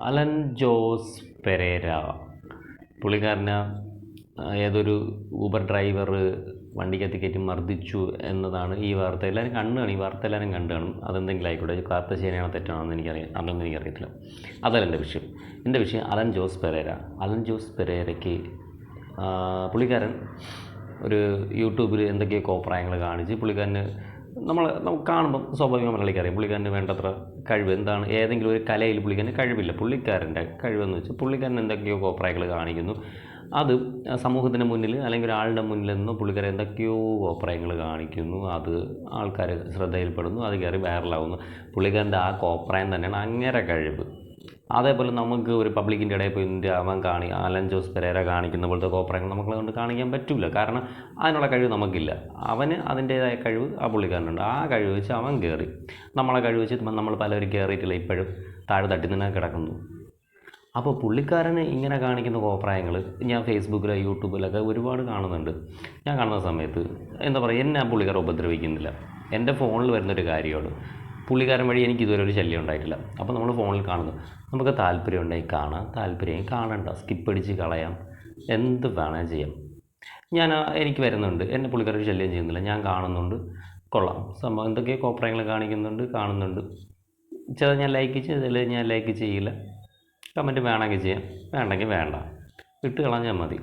Allen Jose Pereira. പുള്ളിക്കാരന് ഏതൊരു Uber driver വണ്ടിക്കകത്ത് കയറ്റി മർദ്ദിച്ചു എന്നതാണ് ഈ വാർത്ത. എല്ലാവരും കണ്ടു കാണും ഈ വാർത്ത എല്ലാവരും കണ്ടു കാണും അതെന്തെങ്കിലും ആയിക്കോട്ടെ. വാർത്ത ശരിയാണോ തെറ്റാണോ എന്ന് എനിക്കറിയാം അതൊന്നും എനിക്കറിയത്തില്ല. അതല്ല എന്റെ വിഷയം. എന്റെ വിഷയം അലൻ ജോസ് പെരേര. അലൻ ജോസ് പെരേരയ്ക്ക് പുള്ളിക്കാരൻ ഒരു യൂട്യൂബിൽ എന്തൊക്കെയോ കോപ്രായങ്ങൾ കാണിച്ച് പുള്ളിക്കാരന് നമ്മൾ നമുക്ക് കാണുമ്പം സ്വാഭാവികം മലയാളിക്ക് അറിയാം. പുള്ളിക്കാരന് വേണ്ടത്ര കഴിവ്. എന്താണ്? ഏതെങ്കിലും ഒരു കലയിൽ പുള്ളിക്കാരന് കഴിവില്ല. പുള്ളിക്കാരന്റെ കഴിവെന്ന് വെച്ചാൽ പുള്ളിക്കാരൻ എന്തൊക്കെയോ കോപ്രായകൾ കാണിക്കുന്നു. അത് സമൂഹത്തിന്റെ മുന്നിൽ അല്ലെങ്കിൽ ഒരാളുടെ മുന്നിൽ നിന്ന് പുള്ളിക്കാരൻ എന്തൊക്കെയോ കോപ്രായങ്ങൾ കാണിക്കുന്നു. അത് ആൾക്കാർ ശ്രദ്ധയിൽപ്പെടുന്നു. അത് കയറി വൈറലാവുന്നു പുള്ളിക്കാരന്റെ ആ കോപ്രായം തന്നെയാണ് അങ്ങേരെ കഴിവ്. അതേപോലെ നമുക്ക് ഒരു പബ്ലിക്കിന്റെ ഇടയിൽ പോയി ഇന്ത്യ അവൻ കാണി അലൻ ജോസ് പെരേര കാണിക്കുന്ന പോലത്തെ കോപ്രങ്ങൾ നമ്മളെ കൊണ്ട് കാണിക്കാൻ പറ്റില്ല കാരണം അതിനുള്ള കഴിവ് നമുക്കില്ല. അവന് അതിന്റേതായ കഴിവ് ആ പുള്ളിക്കാരനുണ്ട്. ആ കഴിവ് വെച്ച് അവൻ കയറി. നമ്മളെ കഴിവ് വെച്ച് നമ്മൾ പലരും കയറിയിട്ടില്ല ഇപ്പോഴും. താഴെ തട്ടി തന്നെ കിടക്കുന്നു. അപ്പോൾ പുള്ളിക്കാരന് ഇങ്ങനെ കാണിക്കുന്ന കോപ്രായങ്ങൾ ഞാൻ ഫേസ്ബുക്കിലോ യൂട്യൂബിലൊക്കെ ഒരുപാട് കാണുന്നുണ്ട്. ഞാൻ കാണുന്ന സമയത്ത് എന്താ പറയുക എന്നെ ആ പുള്ളിക്കാരെ ഉപദ്രവിക്കുന്നില്ല. എന്റെ ഫോണിൽ വരുന്നൊരു കാര്യമാണ്. പുള്ളിക്കാരൻ വഴി എനിക്ക് ഇതുവരെ ഒരു ശല്യം ഉണ്ടായിട്ടില്ല. അപ്പോൾ നമ്മൾ ഫോണിൽ കാണുന്നു. നമുക്ക് താല്പര്യം ഉണ്ടെങ്കിൽ കാണാം. താല്പര്യം കാണണ്ട. സ്കിപ്പ് അടിച്ച് കളയാം. എന്ത് വേണേൽ ചെയ്യാം. ഞാൻ എനിക്ക് വരുന്നുണ്ട്. എന്നെ പുള്ളിക്കാരൻ ശല്യം ചെയ്യുന്നില്ല. ഞാൻ കാണുന്നുണ്ട്. കൊള്ളാം. സംഭവം എന്തൊക്കെയോ കോപ്രായങ്ങൾ കാണിക്കുന്നുണ്ട് കാണുന്നുണ്ട്. ചില ഞാൻ ലൈക്ക് ചെയ്യും ഞാൻ ലൈക്ക് ചെയ്യില്ല. കമന്റ് വേണമെങ്കിൽ ചെയ്യാം. വേണ്ടെങ്കിൽ വേണ്ട. ഇട്ട് കളഞ്ഞാൽ മതി.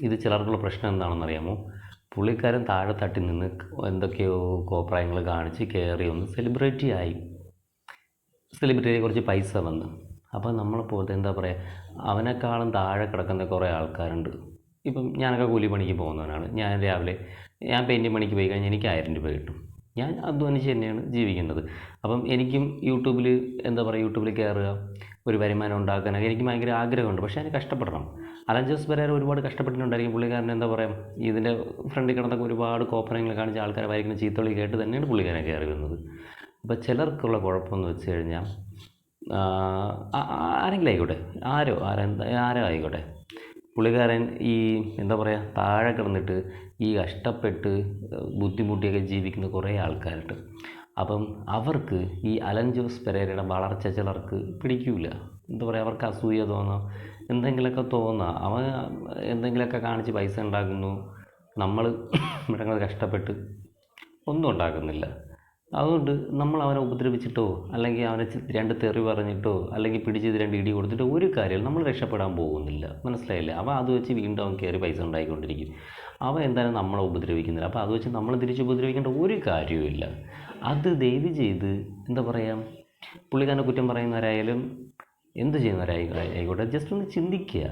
ഇത് ചിലർക്കുള്ള പ്രശ്നം എന്താണെന്ന് അറിയാമോ പുള്ളിക്കാരൻ താഴെ തട്ടി നിന്ന് എന്തൊക്കെയോ കോപ്രായങ്ങൾ കാണിച്ച് കയറി ഒന്ന് സെലിബ്രിറ്റി ആയി. സെലിബ്രിറ്റിയെ കുറച്ച് പൈസ വന്ന്. അപ്പോൾ നമ്മളെ പോലത്തെ എന്താ പറയുക അവനെക്കാളും താഴെ കിടക്കുന്ന കുറേ ആൾക്കാരുണ്ട്. ഇപ്പം ഞാനൊക്കെ കൂലിപ്പണിക്ക് പോകുന്നവനാണ്. ഞാൻ രാവിലെ ഞാൻ പെയിന്റിങ് പണിക്ക് പോയി കഴിഞ്ഞാൽ എനിക്ക് ആയിരം രൂപ കിട്ടും. ഞാൻ അധ്വാനിച്ച് തന്നെയാണ് ജീവിക്കുന്നത്. അപ്പം എനിക്കും യൂട്യൂബിൽ എന്താ പറയുക യൂട്യൂബിൽ കയറുക ഒരു വരുമാനം ഉണ്ടാക്കാൻ എനിക്ക് ഭയങ്കര ആഗ്രഹമുണ്ട്. പക്ഷേ അതിന് കഷ്ടപ്പെടണം. അലൻ ജോസ് പെരേര ഒരുപാട് കഷ്ടപ്പെട്ടിട്ടുണ്ടായിരിക്കും. പുള്ളിക്കാരൻ എന്താ പറയുക ഇതിന്റെ ഫ്രണ്ടിൽ കിടന്നൊക്കെ ഒരുപാട് കോപ്പറങ്ങൾ കാണിച്ച ആൾക്കാരെ വായിക്കുന്ന ചീത്തളി കേട്ട് തന്നെയാണ് പുള്ളിക്കാരൻ കയറി വരുന്നത്. അപ്പോൾ ചിലർക്കുള്ള കുഴപ്പമെന്ന് വെച്ച് കഴിഞ്ഞാൽ ആരെങ്കിലും ആയിക്കോട്ടെ. ആരോ ആരെന്താ ആരോ ആയിക്കോട്ടെ. പുള്ളിക്കാരൻ ഈ എന്താ പറയുക താഴെ കിടന്നിട്ട് ഈ കഷ്ടപ്പെട്ട് ബുദ്ധിമുട്ടിയൊക്കെ ജീവിക്കുന്ന കുറേ ആൾക്കാരുണ്ട്. അപ്പം അവർക്ക് ഈ അലൻ ജോസ് പെരേരയുടെ വളർച്ച ചിലർക്ക് പിടിക്കൂല. എന്താ പറയുക അവർക്ക് അസൂയ തോന്നാം. എന്തെങ്കിലുമൊക്കെ തോന്നാം. അവൻ എന്തെങ്കിലുമൊക്കെ കാണിച്ച് പൈസ ഉണ്ടാക്കുന്നു. നമ്മൾ മൃഗങ്ങൾ കഷ്ടപ്പെട്ട് ഒന്നും ഉണ്ടാക്കുന്നില്ല. അതുകൊണ്ട് നമ്മൾ അവനെ ഉപദ്രവിച്ചിട്ടോ അല്ലെങ്കിൽ അവനെ രണ്ട് തെറി പറഞ്ഞിട്ടോ അല്ലെങ്കിൽ പിടിച്ച് രണ്ട് ഇടി കൊടുത്തിട്ടോ ഒരു കാര്യം നമ്മൾ രക്ഷപ്പെടാൻ പോകുന്നില്ല. മനസ്സിലായില്ലേ? അവൻ അത് വെച്ച് വീണ്ടും അവൻ കയറി പൈസ ഉണ്ടായിക്കൊണ്ടിരിക്കും. അവൻ എന്തായാലും നമ്മളെ ഉപദ്രവിക്കുന്നില്ല. അപ്പോൾ അത് വെച്ച് നമ്മൾ തിരിച്ച് ഉപദ്രവിക്കേണ്ട ഒരു കാര്യവുമില്ല അത് ദയവ് ചെയ്ത് എന്താ പറയുക പുള്ളിക്കാരനെ കുറ്റം പറയുന്നവരായാലും എന്ത് ചെയ്യുന്നവരായിക്കോട്ടെ ജസ്റ്റ് ഒന്ന് ചിന്തിക്കുക.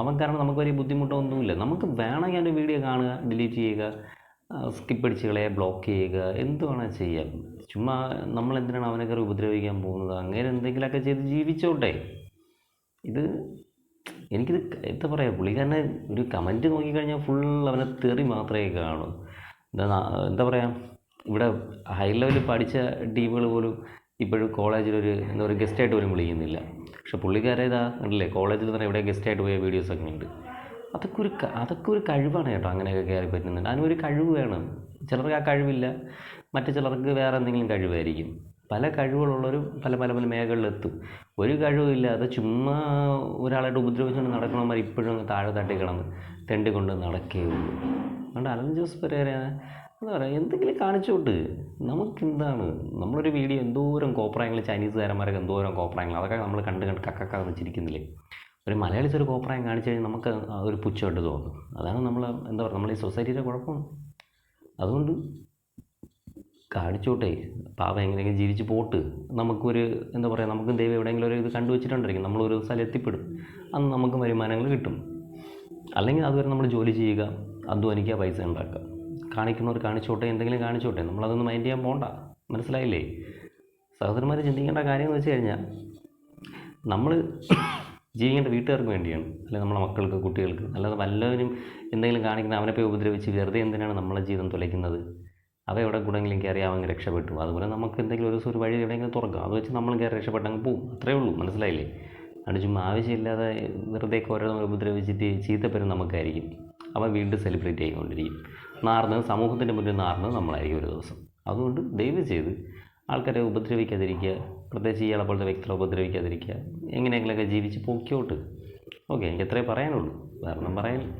അവൻ കാരണം നമുക്ക് വലിയ ബുദ്ധിമുട്ടൊന്നുമില്ല. നമുക്ക് വേണമെങ്കിൽ അതിന്റെ വീഡിയോ കാണുക ഡിലീറ്റ് ചെയ്യുക സ്കിപ്പ് അടിച്ച് കളയുക ബ്ലോക്ക് ചെയ്യുക എന്ത് വേണമെങ്കിൽ ചെയ്യാം. ചുമ്മാ നമ്മൾ എന്തിനാണ് അവനെ കയറി ഉപദ്രവിക്കാൻ പോകുന്നത്? അങ്ങനെ എന്തെങ്കിലുമൊക്കെ ചെയ്ത് ജീവിച്ചോട്ടെ. ഇത് എനിക്കിത് എന്താ പറയുക പുള്ളിക്കാരനെ ഒരു കമന്റ് നോക്കിക്കഴിഞ്ഞാൽ ഫുൾ അവനെ തെറി മാത്രമേ കാണൂ. എന്താ എന്താ പറയുക ഇവിടെ ഹൈ ലെവലിൽ പഠിച്ച ടീമുകൾ പോലും ഇപ്പോഴും കോളേജിലൊരു എന്താ പറയുക ഗസ്റ്റായിട്ട് പോലും വിളിക്കുന്നില്ല. പക്ഷെ പുള്ളിക്കാരെ ഇതാ കോളേജിൽ തന്നെ ഇവിടെ ഗസ്റ്റായിട്ട് പോയ വീഡിയോസൊക്കെ ഉണ്ട്. അതൊക്കെ ഒരു അതൊക്കെ ഒരു കഴിവാണ് കേട്ടോ അങ്ങനെയൊക്കെ കയറി പറ്റുന്നുണ്ട്. അതിനൊരു കഴിവ് വേണം. ചിലർക്ക് ആ കഴിവില്ല മറ്റു ചിലർക്ക് വേറെ എന്തെങ്കിലും കഴിവായിരിക്കും. പല കഴിവുകളുള്ളവരും പല പല പല മേഖലകളിലെത്തും. ഒരു കഴിവില്ലാതെ ചുമ്മാ ഒരാളായിട്ട് ഉപദ്രവിച്ചുകൊണ്ട് നടക്കണമാർ ഇപ്പോഴും താഴെ തട്ടി കിടന്ന് തെണ്ടി കൊണ്ട് നടക്കേ ഉള്ളൂ. അതുകൊണ്ട് അലൻ ജോസ് പെരേര എന്താ പറയുക എന്തെങ്കിലും കാണിച്ചോട്ട് നമുക്കെന്താണ്? നമ്മളൊരു വീഡിയോ എന്തോരം കോപ്രായങ്ങൾ ചൈനീസുകാരന്മാരൊക്കെ എന്തോരം കോപ്രായങ്ങൾ അതൊക്കെ നമ്മൾ കണ്ട് കണ്ട് കക്കക്ക വെച്ചിരിക്കുന്നില്ലേ? ഒരു മലയാളീസ് ഒരു കോപ്രായം കാണിച്ചു കഴിഞ്ഞാൽ നമുക്ക് ഒരു പുച്ഛമായിട്ട് തോന്നും. അതാണ് നമ്മൾ എന്താ പറയുക നമ്മൾ ഈ സൊസൈറ്റിയുടെ കുഴപ്പം. അതുകൊണ്ട് കാണിച്ചോട്ടെ. പാവം എങ്ങനെയെങ്കിലും ജീവിച്ച് പോട്ട്. നമുക്കൊരു എന്താ പറയുക നമുക്കും ദൈവം എവിടെയെങ്കിലും ഒരു ഇത് കണ്ടുവച്ചിട്ടുണ്ടായിരിക്കും നമ്മളൊരു സ്ഥലം എത്തിപ്പെടും. അന്ന് നമുക്ക് വരുമാനങ്ങൾ കിട്ടും. അല്ലെങ്കിൽ അതുവരെ നമ്മൾ ജോലി ചെയ്യുക അധ്വാനിക്കുക പൈസ ഉണ്ടാക്കുക. കാണിക്കുന്നവർ കാണിച്ചോട്ടെ എന്തെങ്കിലും കാണിച്ചോട്ടെ. നമ്മളതൊന്നും മൈൻഡ് ചെയ്യാൻ പോകണ്ട മനസ്സിലായില്ലേ? സഹോദരന്മാർ ചിന്തിക്കേണ്ട കാര്യം എന്ന് വെച്ച് കഴിഞ്ഞാൽ നമ്മൾ ജീവിക്കേണ്ട വീട്ടുകാർക്ക് വേണ്ടിയാണ്. അല്ലെങ്കിൽ നമ്മളെ മക്കൾക്ക് കുട്ടികൾക്ക്. അല്ലാതെ വല്ലവരും എന്തെങ്കിലും കാണിക്കുന്ന അവനെ പോയി ഉപദ്രവിച്ച് വെറുതെ എന്തിനാണ് നമ്മളെ ജീവിതം തുലയ്ക്കുന്നത്? അവ എവിടെ കൂടെങ്കിലും കയറി അവൻ രക്ഷപ്പെട്ടു. അതുപോലെ നമുക്ക് എന്തെങ്കിലും ഒരു ദിവസം ഒരു വഴി എവിടെയെങ്കിലും തുറക്കാം. അത് വെച്ച് നമ്മൾ കയറി രക്ഷപ്പെട്ടങ്ങ് പോകും അത്രേ ഉള്ളൂ. മനസ്സിലായില്ലേ? അവിടെ ചുമ്മാ ആവശ്യമില്ലാതെ വെറുതെ ഓരോ ഉപദ്രവിച്ചിട്ട് ചീത്തപ്പേരും നമുക്കായിരിക്കും. അവൻ വീണ്ടും സെലിബ്രേറ്റ് ചെയ്തുകൊണ്ടിരിക്കും നാർന്നത് സമൂഹത്തിന്റെ മുന്നിൽ നാർന്നത് നമ്മളായിരിക്കും ഒരു ദിവസം. അതുകൊണ്ട് ദയവ് ചെയ്ത് ആൾക്കാരെ ഉപദ്രവിക്കാതിരിക്കുക പ്രത്യേകിച്ച് ഇയാളെ പോലത്തെ വ്യക്തികളെ ഉപദ്രവിക്കാതിരിക്കുക എങ്ങനെയെങ്കിലൊക്കെ ജീവിച്ച് പൊക്കിയോട്ട് ഓക്കെ എനിക്ക് അത്രേ പറയാനുള്ളൂ കാരണം പറയാനില്ല